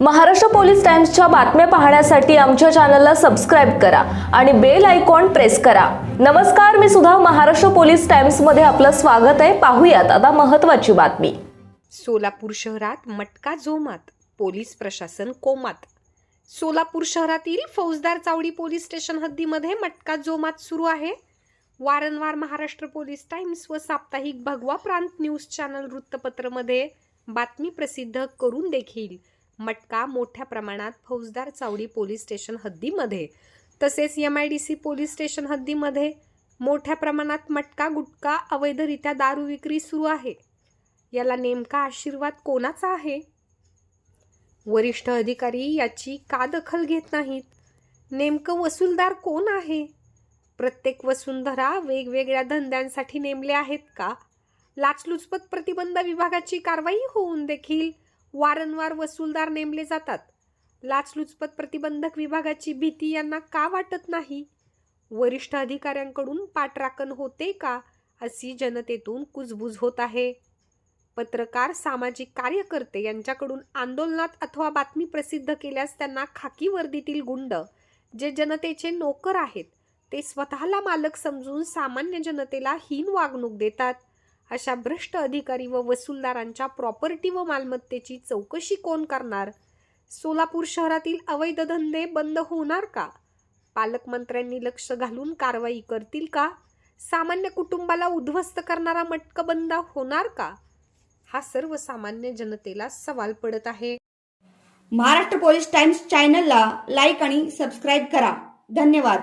Maharashtra police टाइम्सच्या बातम्या पाहण्यासाठी आमच्या चॅनलला सबस्क्राईब करा आणि बेल आयकॉन प्रेस करा. नमस्कार मी सुद्धा महाराष्ट्र पोलीस टाइम्समध्ये आपलं स्वागत आहे. पाहूयात आता महत्वाची बातमी. सोलापूर शहरात मटका जोमात पोलीस प्रशासन कोमात. सोलापूर शहरातील फौजदार चावडी पोलीस स्टेशन हद्दीमध्ये मटका जोमात सुरू आहे. वारंवार महाराष्ट्र पोलीस टाइम्स व साप्ताहिक भगवा प्रांत न्यूज चॅनल वृत्तपत्रमध्ये बातमी प्रसिद्ध करून देखील. मटका मोठ्या प्रमाणात फौजदार चावडी पोलीस स्टेशन हद्दीमध्ये तसेच M I D C police station हद्दीमध्ये. मोठ्या प्रमाणात मटका गुटखा अवैधरित्या दारू विक्री सुरू आहे. याला नेमका आशीर्वाद कोणाचा आहे? वरिष्ठ अधिकारी याची का दखल घेत नाहीत? नेमकं वसूलदार कोण आहे? प्रत्येक वसुंधरा वेगवेगळ्या धंद्यांसाठी नेमले आहेत का? लाचलुचपत प्रतिबंध विभागाची कारवाई होऊन देखील वारंवार वसूलदार नेमले जातात. लाचलुचपत प्रतिबंधक विभागाची भीती यांना का वाटत नाही? वरिष्ठ अधिकाऱ्यांकडून पाठराखण होते का? अशी जनतेतून कुजबूज होत आहे. पत्रकार सामाजिक कार्यकर्ते यांच्याकडून आंदोलनात अथवा बातमी प्रसिद्ध केल्यास त्यांना खाकी वर्दीतील गुंड जे जनतेचे नोकर आहेत ते स्वतःला मालक समजून सामान्य जनतेला हीन वागणूक देतात. अशा भ्रष्ट अधिकारी व वसूलदारांच्या प्रॉपर्टी व मालमत्तेची चौकशी कोण करणार? सोलापूर शहरातील अवैध धंदे बंद होणार का? पालकमंत्र्यांनी लक्ष घालून कारवाई करतील का? सामान्य कुटुंबाला उद्ध्वस्त करणारा मटक बंद होणार का? हा सर्वसामान्य जनतेला सवाल पडत आहे. महाराष्ट्र पोलीस टाइम्स चॅनलला लाईक आणि सबस्क्राईब करा. धन्यवाद.